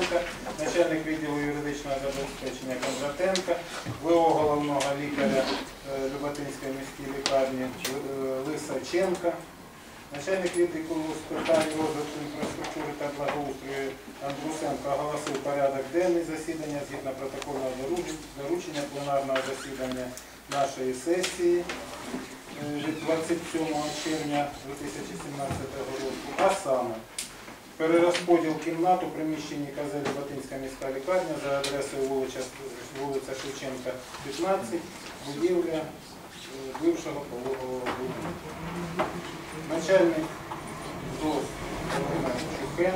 Євтушенка, начальник відділу юридичного забезпечення Кондратенка, ВО головного лікаря е, Люботинської міської лікарні е, Лисаченка, начальник відділу з питань розвитку інфраструктури та благоустрою Андрусенко оголосив порядок денний засідання згідно протокольного доручення- доручення пленарного засідання нашої сесії е, від 27 червня 2017 року, а саме перерозподіл кімнат у приміщенні КЗ Люботинська міська лікарня за адресою вулиця, вулиця Шевченка, 15, будівля е, бившого пологового будинку. Начальник ЗОС Чухен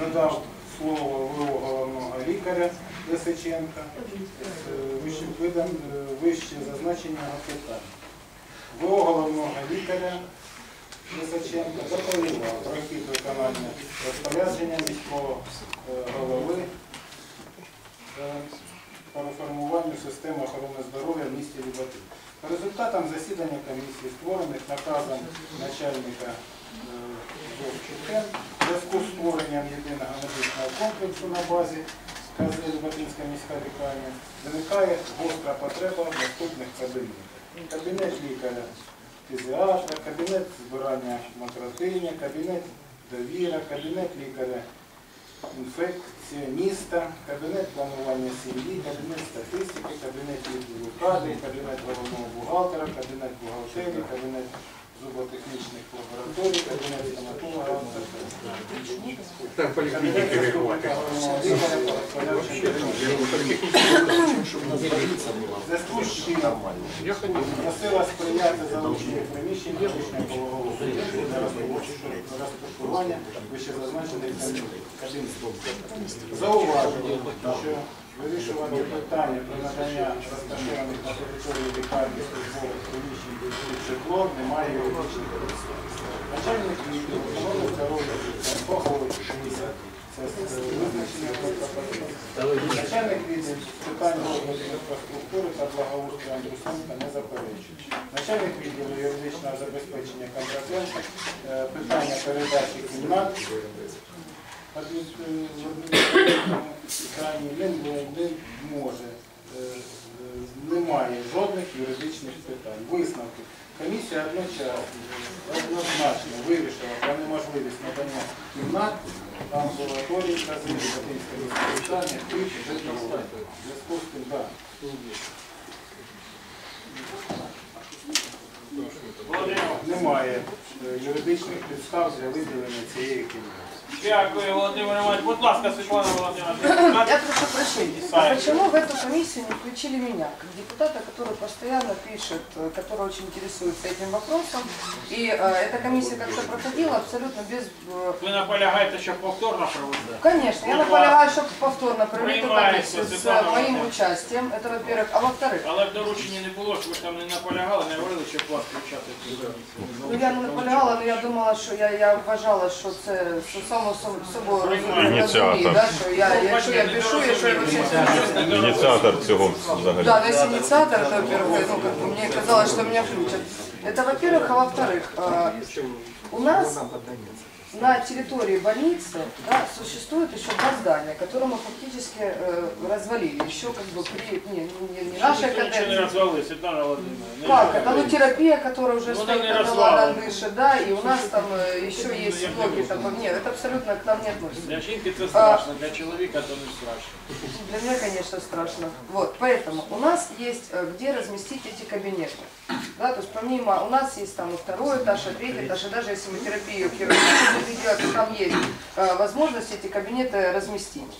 надав слово ВО головного лікаря Лисиченка е, е, вище зазначеного питання. ВО головного лікаря Лисаченка доповідав про хід виконання розпорядження міського е, голови е, по реформуванню системи охорони здоров'я в місті Люботин. По результатам засідання комісії, створених наказом начальника ЗОВЧК, в зв'язку з створенням єдиного медичного комплексу на базі КЗ Люботинська міська лікарня, виникає гостра потреба наступних кабінетах. Кабінет лікаря фізіатра, кабінет збирання макротиня, кабінет довіра, кабінет лікаря інфекціоніста, кабінет планування сім'ї, кабінет статистики, кабінет відділу кадрів, кабінет головного бухгалтера, кабінет бухгалтерії, кабінет зуботехнічних лабораторій, кабінет стоматолога, Так, поліклініки кабінет реагувати. заступника головного лікаря по розпорядженню В зв'язку з чим просила сприяти залученню приміщень медичного пологового будинку для розташування вищезазначених кабінетів. Зауважую, що вирішування питання про надання розташованих на території лікарні службових приміщень під житло немає юридичних підстав. Начальник відділу охорони здоров'я погоджує це визначення Начальник відділу питань розвитку інфраструктури та благоустрою Андрусенка не заперечує. Начальник відділу юридичного забезпечення Кондратенка е, питання передачі кімнат зданні не, може. Немає жодних юридичних питань. Висновки. Комісія одночасно однозначно вирішила про неможливість надання кімнат амбулаторії та Батинської міської лікарні тих житлових. Зв'язку з тим, так. Немає е, юридичних підстав для виділення цієї кімнати. Дякую, Володимир Іванович. Будь ласка, Світлана Володимировна. Я прошу прощения. А почему в эту комиссию не включили меня, как депутата, который постоянно пишет, э, который очень интересуется этим вопросом? И э, эта комиссия как-то проходила абсолютно без... э, Ви наполягаєте, щоб повторно проводити? Конечно, я Будь наполягаю, чтобы повторно провели эту Принимается, комиссию с Светлана э, моим Владимировна. участием. Это во-первых. А во-вторых, Але в дорученні не було, що ви там не наполягали, не говорили, щоб вас включати в цю комісію. ну я не наполягала, але я думала, що я, я вважала, що це що само соб- собою розуміє, Ініціатор. да, що я, якщо я пишу, якщо я вообще Ініціатор цього взагалі. Да, но если инициатор, это, во-первых, ну, как бы мне казалось, что меня включат. Это, во-первых, а во-вторых, э, у нас на территории больницы да, существует еще два здания, которые мы фактически э, развалили. Еще как бы при не, не, не нашей Ніхто нічого не каденции. розвалили, Світлана Володимировна. не Как? Это розвалили. ну, терапия, которая уже Ну, стоит она не на развалена. дышит, да, и у нас там э, еще Ну, есть я не блоки знаю. там, нет, это абсолютно к нам не относится. Для жінки це страшно, для чоловіка то не страшно. Для меня, конечно, страшно. Вот, поэтому у нас есть э, где разместить эти кабинеты. Да, то есть помимо, у нас есть там и второй этаж, и третий этаж, и даже если мы терапию хирургию будем делать, то там есть э, возможность эти кабинеты разместить.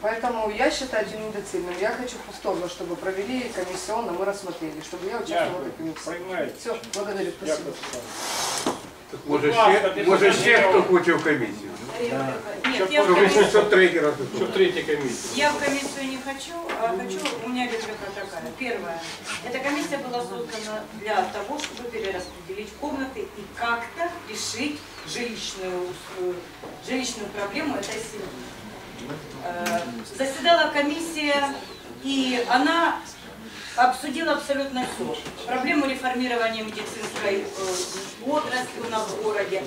Поэтому я считаю это недоцельным. Я хочу повторно, чтобы провели комиссионно, мы рассмотрели, чтобы я участвовала в этой комиссии. Приймається. Все, благодарю, спасибо. Дякую, Світлана. Може Будь ласка, ще, ти може що, ще Данило? хто хоче в комісію? Нет, я в, Щоб, комиссию, щоб третій раз. Щоб третя комісія. я в комиссию не хочу, а хочу, у меня реплика такая. Первое. Эта комиссия была создана для того, чтобы перераспределить комнаты и как-то решить жилищную, э, жилищную проблему этой семьи. Э, Заседала комиссия, и она обсудила абсолютно все. Проблему реформирования медицинской э, отрасли у нас в городе.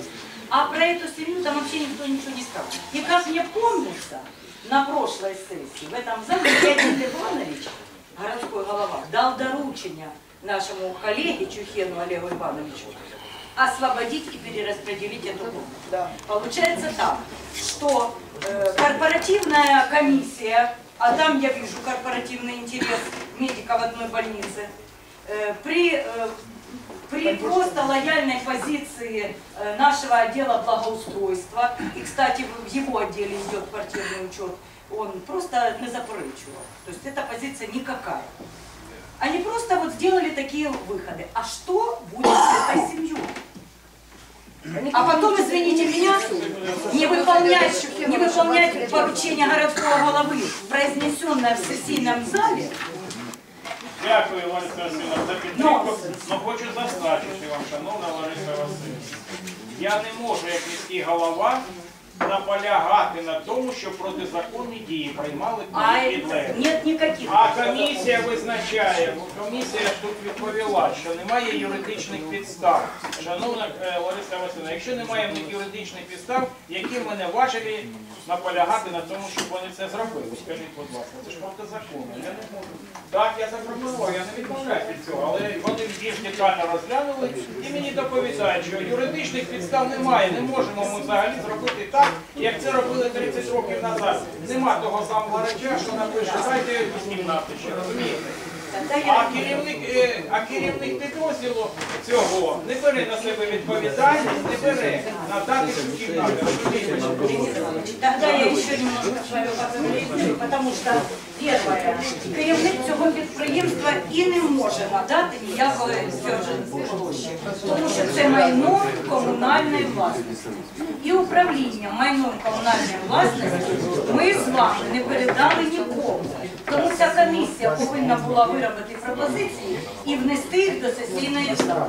А про эту семью там вообще никто ничего не сказал. И как мне помнится, на прошлой сессии в этом зале Леонид Иванович, городской голова, дал доручение нашему коллеге Чухену Олегу Ивановичу освободить и перераспределить эту комнату. Да. Получается так, что э, корпоративная комиссия, а там я вижу корпоративный интерес медика в одной больнице, э, при, э, при просто лояльной позиции э, нашего отдела благоустройства, и, кстати, в его отделе идет квартирный учет, он просто не заперечивал. То есть эта позиция никакая. Они просто вот сделали такие выходы. А что будет с этой семьей? А потом, извините меня, не выполнять, не выполнять поручение городского головы, произнесенное в сессийном зале, Дякую, Лариса Васильівна, за підтримку. Ну хочу зазначити вам, шановна Лариса Васильівна, я не можу, як міський голова, наполягати на тому, що протизаконні дії приймали а підлеглі. нет никаких. А комісія визначає, комісія ж тут відповіла, що немає юридичних підстав. Шановна е, Лариса Васильівна, якщо немає в них юридичних підстав, які мене важелі наполягати на тому, щоб вони це зробили? Скажіть, будь ласка, це ж протизаконно. Я не можу. Так, я запропонував, я не відмовляюсь від цього, але вони більш детально розглянули і мені доповідають, що юридичних підстав немає. Не можемо ми взагалі зробити так, як це робили 30 років назад. Нема того самого реча, що напише, дайте з кімнати ще, розумієте? А керівник, е, а керівник підрозділу цього не бере на себе відповідальність, не бере надати цю кімнату. розумієте? Тогда я еще немножко с вами поговорю, потому что первое, керівник цього підприємства і не може надати ніякої стержень гроші, тому що це майно комунальної власності. І управління майном комунальної власності ми з вами не передали нікому. Тому ця комісія повинна була виробити пропозиції і внести їх до сесійної зали.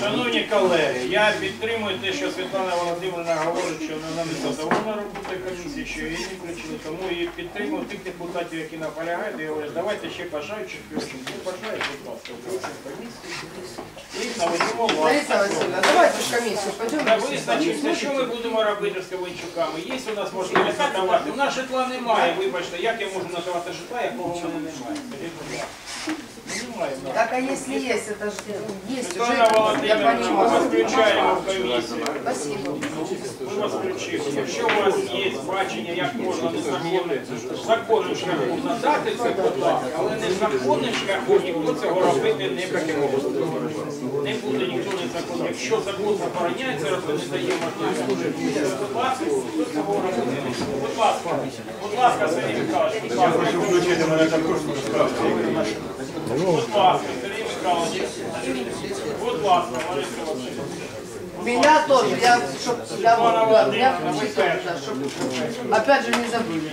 Шановні колеги, я підтримую те, що Світлана Володимирівна говорить, що вона не задоволена роботою комісії, що її не включили. Тому і підтримую тих депутатів, які наполягають, і говорять, давайте ще бажаючих включимо. Бажає, будь ласка, включимо комісію. І наведемо власне. Давайте в комиссию пойдем. Та визначимося, що ми будемо робити з Ковальчуками. Є у нас можливість надавати. У нас житла немає, вибачте, як я можу надавати житла, якого в мене немає. Скажіть, будь ласка. Ну, Немає в нас. Так, а если есть, это же есть уже, я Володимирівна, ми вас понимаю. включаємо в комісію. Спасибо. Ми вас включили. Якщо у вас є бачення, як можна незаконним, законним шляхом надати це питання, але незаконним шляхом ніхто цього робити не буде. Не буде ніхто незаконним. Якщо закон забороняється, то не дає можливість. Будь ласка, хто цього робити. Будь ласка, будь ласка, Сергій Михайлович, будь ласка. Включити мене також в справу. Будь ласка, Будь ласка. Меня тоже, я, чтоб, я, я перша. да, чтоб, опять же не забыли.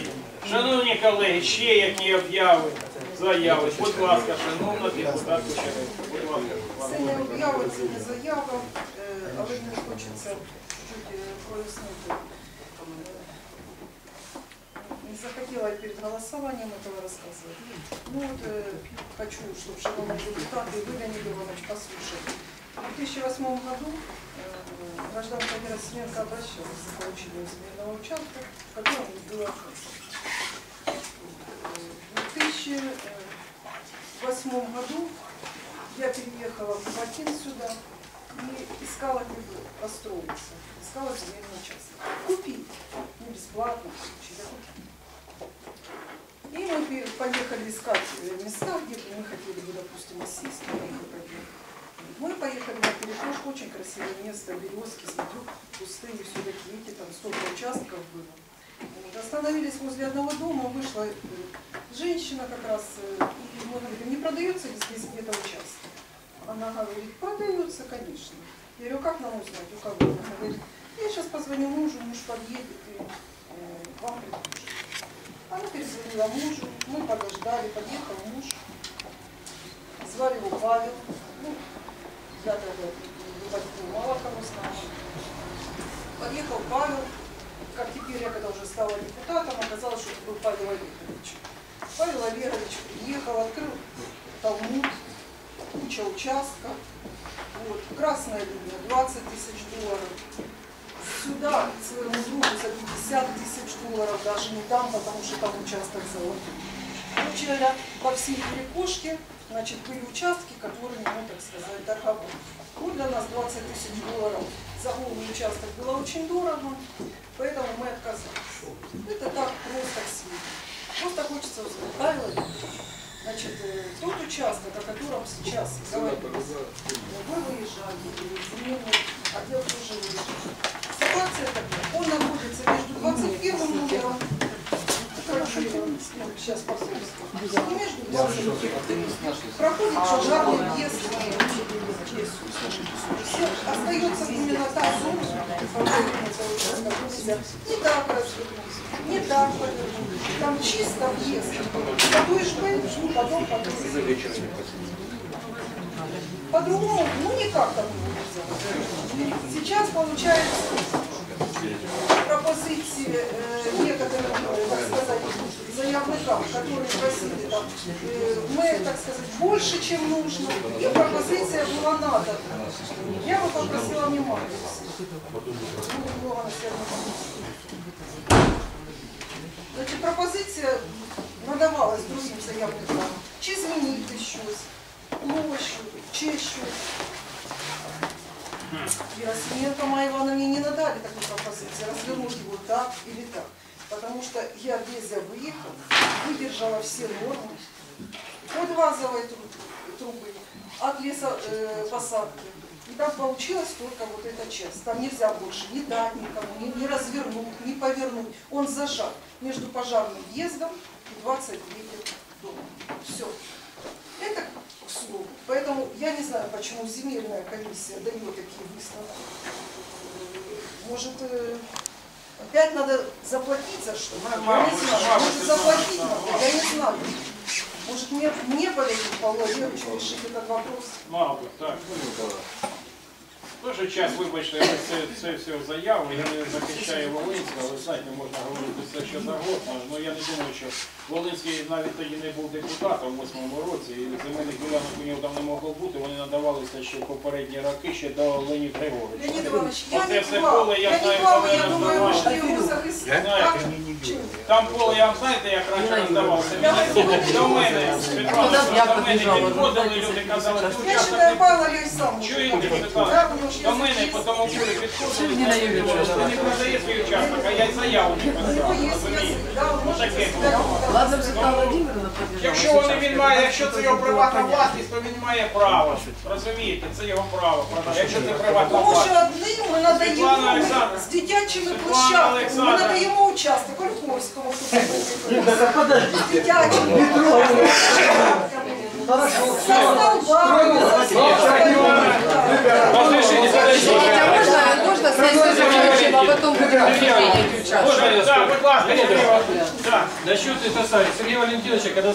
Шановні колеги, ще які обяви, заяви. Будь ласка, шановна депутат Кучеренко. Будь ласка. Це не об'ява, це не заява, е, але мені хочеться чуть е, прояснити. Захотела перед голосованием этого рассказывать. Ну вот э, хочу, чтобы шановные депутаты и вы, Леонид Иванович, послушали. В 2008 году э, гражданка Вера обращалась за получением земельного участка, в котором было. В 2008 году я переехала в Батин сюда и искала где построиться, искала земельный участок. Купить, не бесплатно, получить, купить. Мы поехали искать места, где мы хотели бы, допустим, поехали. Мы поехали на перекошку, очень красивое место, березки, смотрю, пустые все такие, эти там столько участков было. Вот, Остановились возле одного дома, вышла э, женщина как раз, э, и мы говорим, не продается ли здесь где-то участок? Она говорит, продается, конечно. Я говорю, как нам узнать, у кого? Она говорит, я сейчас позвоню мужу, муж подъедет и э, вам. Она перезвонила мужу, мы подождали, подъехал муж, звали его Павел, ну, я тогда не подумала, кого знала. Подъехал Павел, как теперь я когда уже стала депутатом, оказалось, что это был Павел Олегович. Павел Олегович приехал, открыл Талмуд, куча участков, вот, красная линия, 20 тысяч долларов, сюда к своему другу за 50 тысяч долларов даже не дам, потому что там участок золотой. Говоря, по всей перекошке, значит, были участки, которые, ну, так сказать, дороговые. Ну, для нас 20 тысяч долларов за голый участок было очень дорого, поэтому мы отказались. Это так просто к сведению. Просто хочется узнать? Значит, э, тот участок, о котором сейчас говорится, вы выезжали, земельный отдел тоже выезжал. Он находится между 21 номером, сейчас посольство, и между 21 проходит пожарный въезд остается именно та зона, не так развернуться, не так. Там чисто въезд. Подуешь бы, потом. По-другому, ну никак там не. Сейчас получается пропозиции э, некоторых, э, так сказать, заявникам, которые просили там, э, мы, так сказать, больше, чем нужно, и пропозиция была надо. Я бы попросила внимания. Буде много населеного. Значить, пропозиція надавалась другим заявникам. Чи змінити щось, площу, чи щось. Ярославенко Майе Ивановне не надали такой пропозиции, развернуть его так или так. Потому что геодезия выехала, выдержала все нормы. От газовой тру- трубы, от лесопосадки. И там получилась только вот эта часть. Там нельзя больше ни дать никому, ни, ни развернуть, ни повернуть. Он зажат между пожарным въездом и 23 домом. Все. Это к слову. Поэтому я не знаю, почему земельная комиссия дает такие выставки. Может, э, опять надо заплатить за что? Я не знаю. Может, заплатить надо? Я не знаю. Может, мне, мне полезет Павлу Валерьевичу решить этот вопрос? Мабуть, так. В той же час, вибачте, це, це все заяву, я не захищаю Волинського, але знаєте, можна говорити все, що завгодно. Ну я не думаю, що Волинський навіть тоді не був депутатом у восьмому році, і земельних ділянок у нього там не могло бути, вони надавалися ще в попередні роки, ще до Лені Григоровича. Леонид Иванович, я Оце не все поле, я Я знаю, не вам, я я думаю, роздавав. что его захистить. Знаєте, Там поле, я вам знаєте, як раніше роздавався. До мене, Світлана, до мене підходили, люди казали, ти Я участок считаю, сам. Чуєте, Да, Світлана? До мене по тому полі підходили, сказали, ти не продає свій участок, а я й заяву не писав. розумієте? Ну таке. сказать. Ладно, Светлана Владимировна побежала. Якщо вони він має, якщо це його приватна власність, то він має право. Розумієте, це його право. Якщо це приватна Тому що власність. одним ми Світлана надаємо з дитячими площадками, ми надаємо участок Ольховському. Нет, так подождите. Дитячими площадками. Со столбами, за Разрешите, Извините, а можно, можно закончим, а потом будем? Так, будь ласка, Так. Насчет это Сари, Сергея Валентиновича, когда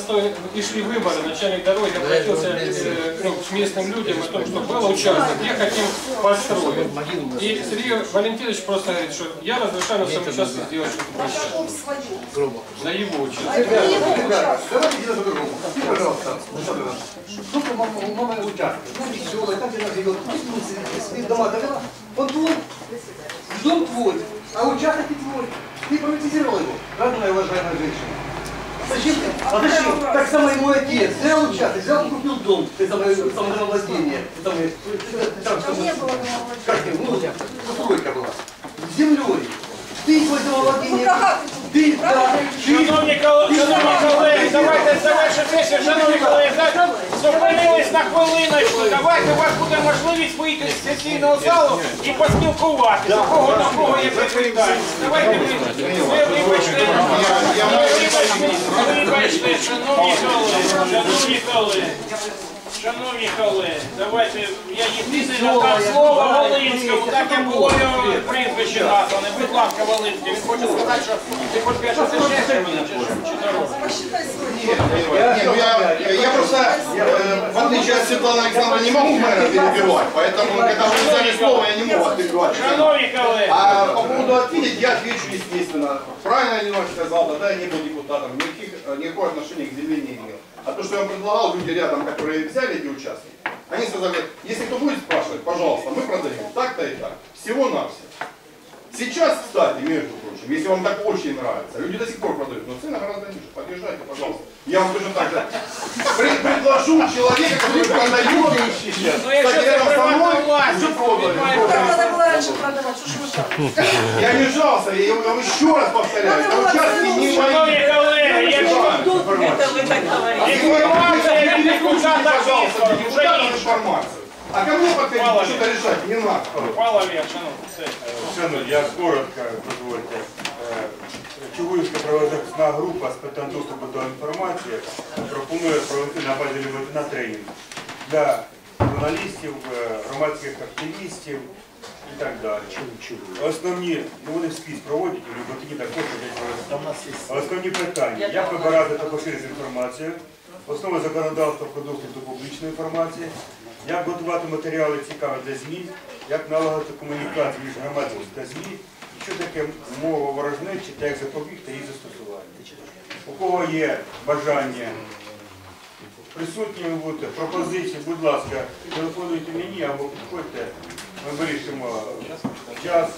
и шли выборы, начальник дороги обратился э, ну, к местным людям о том, что был участок, где хотим построить. И Сергей Валентинович просто говорит, что я разрешаю на своем участке сделать что-то На его участке. Ребята, участок. давайте делать по-другому. И, пожалуйста, сколько мама, у мамы участков? Знаете, все, так она живет. Если дома довела, он твой, дом твой, а участок не твой. Ты приватизировал его, родная уважаемая женщина. Зачем ты? А зачем? Так само и мой отец. Взял участок, взял, купил дом. Ты самое, самое владение. Самое, там, Там не было нового как ты, ну, постройка была. С землей. Ты свой домовладение. Ты, да, ты, Шановні колеги, шановні колеги, давайте сесію. Шановні колеги, зупинились на хвилиночку. Давайте у вас буде можливість вийти з сесійного залу і поспілкуватися. У кого на кого є питання. Давайте ви вибачте, вибачте, вибачте, шановні колеги, шановні колеги. Шановні колеги, давайте я єдиний надам слово Волинському, так як було його прізвище назване. Будь ласка, Волинський, він хоче сказати, що ти хочеш сказати, що це ще мене, чи що, чи дорога? Посчитай свой Не, ну я, я просто, э, в отличие от Светланы Александровны, не могу мэра перебивать, поэтому, когда вы взяли слово, я не могу перебивать. Шановні колеги, А по поводу ответить, я отвечу естественно. Правильно Ленина сказал, тогда я не был депутатом, никаких, э, никакого отношения к земле не имел. А то, что я вам предлагал, люди рядом, которые взяли эти участки, они сказали, если кто будет спрашивать, пожалуйста, мы продаем так-то и так. Всего-навсего. Сейчас, кстати, между прочим, если вам так очень нравится, люди до сих пор продают, но цены гораздо ниже. Подъезжайте, пожалуйста. Я вам точно так же пред- предложу человека, который продает вещи сейчас. Ну, якщо Кстати, це рядом со мной приватна власність, уже продали. він має Продали. право. Надо было раньше продавать, что ж вы так? Я не жался, я вам еще раз повторяю, на участке не Шановні мои. Говорите. інформація від депутата пожалуйста, депутатам информацию. А ко мне подходить, Мало ли. что-то решать не надо. Олег, шановні, я коротко дозвольте. Е, Чугуївська правозахисна група з питань доступу до інформації пропонує провести на базі Люботина тренінг для журналістів, е, громадських активістів і так далі. Основні, ну вони скрізь проводять, і Люботині також. Основні питання, як вибирати та поширити інформацію, основи законодавства про доступ до публічної інформації, як готувати матеріали цікаві для ЗМІ, як налагодити комунікацію між громадськістю та ЗМІ, і що таке мова ворожнечі та як запобігти її застосування. У кого є бажання присутніми бути, пропозиції, будь ласка, телефонуйте мені або підходьте, ми вирішимо час,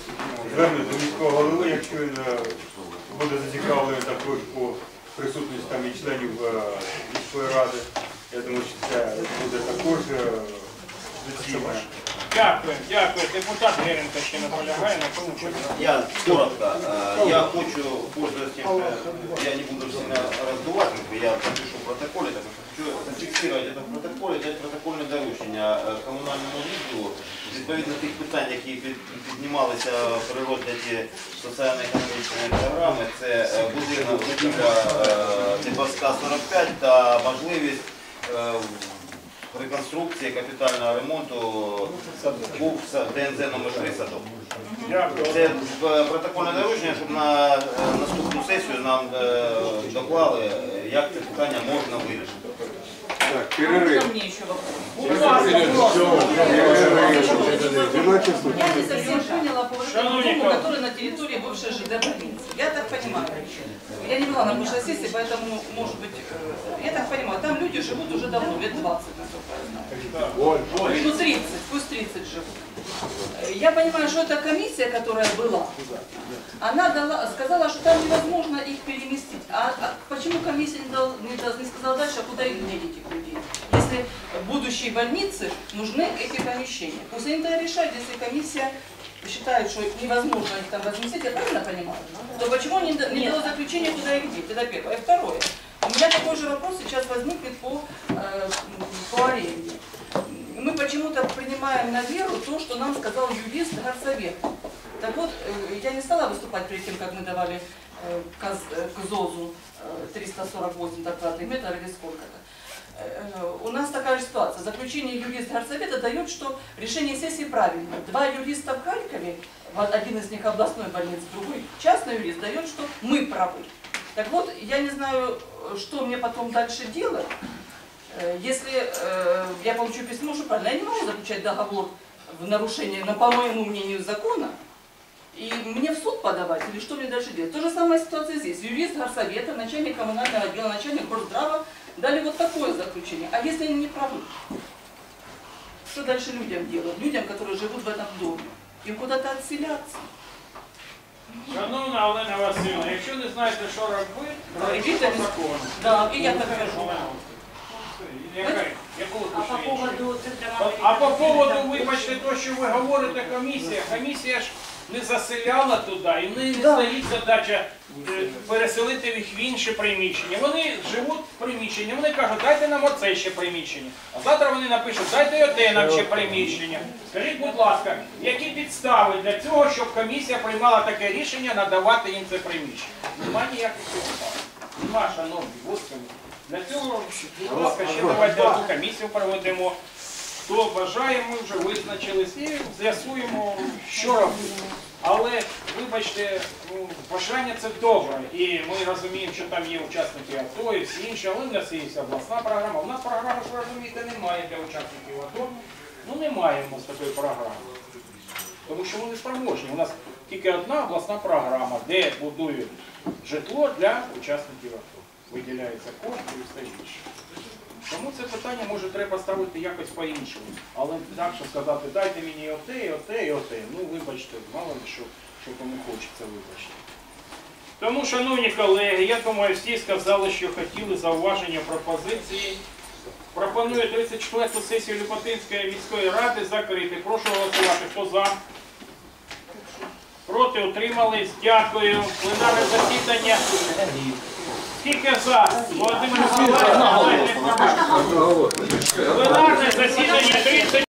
звернути до міського голови, якщо він е, буде зацікавлений також по присутності там і членів е, міської ради. Я думаю, що це буде також е, доцільно. Дякую, дякую. Депутат Геренко ще наполягає на тому, що Я коротко. э, Я хочу, пользуясь тем, что я не буду сильно бы я напишу в протоколе, так что хочу зафіксувати це в протоколі, дати протокольне доручення е, комунальному відділу відповідно тих питань, які під- піднімалися при розгляді соціально-економічної програми, це е, будинок будівля Дебаска 45 та можливість е, реконструкції капітального ремонту був ДНЗ номер 3 садок. Це е, протокольне доручення, щоб на е, наступну сесію нам е, доклали, як це питання можна вирішити. Еще вопрос? Будь ласка, прошу. Я не совсем поняла по который на территории бывшей ЖД больницы. Я так понимаю. Я не была на прошлой сессии, поэтому, может быть, э, я так понимаю, там люди живут уже давно, лет 20, насколько я знаю. Ну, 30, пусть 30 живут. Я понимаю, что эта комиссия, которая была, она дала, сказала, что там невозможно их переместить. А, а почему комиссия не, дал, не, не сказала дальше, а куда их деть, этих людей? Если будущей больнице нужны эти помещения. Пусть они тогда решают, если комиссия считает, что невозможно их там разместить, я правильно понимаю? То почему не, не дало заключение, куда их деть? Это первое. И второе. У меня такой же вопрос сейчас возникнет по, э, по аренде. Мы почему-то принимаем на веру то, что нам сказал юрист горсовета. Так вот, э, я не стала выступать перед тем, как мы давали э, э, к ЗОЗу э, 348 квадратных метров или сколько-то. Э, У нас такая же ситуация. Заключение юрист горсовета дает, что решение сессии правильное. Два юриста в Харькове, один из них областной больницы, другой частный юрист, дает, что мы правы. Так вот, я не знаю, что мне потом дальше делать. Э, Если э, я получу письмо, что правильно, я не могу заключать договор в нарушение, но по моему мнению, закона, и мне в суд подавать, или что мне дальше делать? То же самая ситуация здесь. Юрист горсовета, начальник коммунального отдела, начальник горздрава дали вот такое заключение. А если они не правы? Что дальше людям делать? Людям, которые живут в этом доме. Им куда-то отселяться. Шановна Олена Васильівна, якщо не знаєте, що робити, робіть по закону. Да, и я так скажу. Яка- Яку ви А по хочете поводу центрального... А по поводу, вибачте, то, що ви говорите, комісія, комісія ж не заселяла туди, і в неї не стоїть задача е, переселити їх в інше приміщення. Вони живуть в приміщенні, вони кажуть, дайте нам оце ще приміщення. А завтра вони напишуть, дайте й оте нам ще приміщення. Скажіть, будь ласка, які підстави для цього, щоб комісія приймала таке рішення надавати їм це приміщення? Нема ніяких підстав. Нема, шановні, господи. Для цього, будь ласка, ще давайте одну комісію проведемо. Хто бажає, ми вже визначились і з'ясуємо, що робити. Але, вибачте, ну, бажання це добре. І ми розуміємо, що там є учасники АТО і всі інші, але в нас є обласна програма. У нас програми, що розумієте, немає для учасників АТО. Ну немає у нас такої програми. Тому що вони спроможні. У нас тільки одна обласна програма, де будують житло для учасників АТО. Виділяється кошти і все інше. Тому це питання може треба ставити якось по-іншому. Але так, сказати, дайте мені оте, і оте, і оте. Ну, вибачте, мало ли що що кому хочеться вибачте. Тому, шановні колеги, я думаю, всі сказали, що хотіли зауваження пропозиції. Пропоную 34-ту сесію Люботинської міської ради закрити. Прошу голосувати. Хто за? Проти утримались. Дякую. Пленарне засідання. Скільки за? Володимир Миколаївич, Пленарне засідання 30.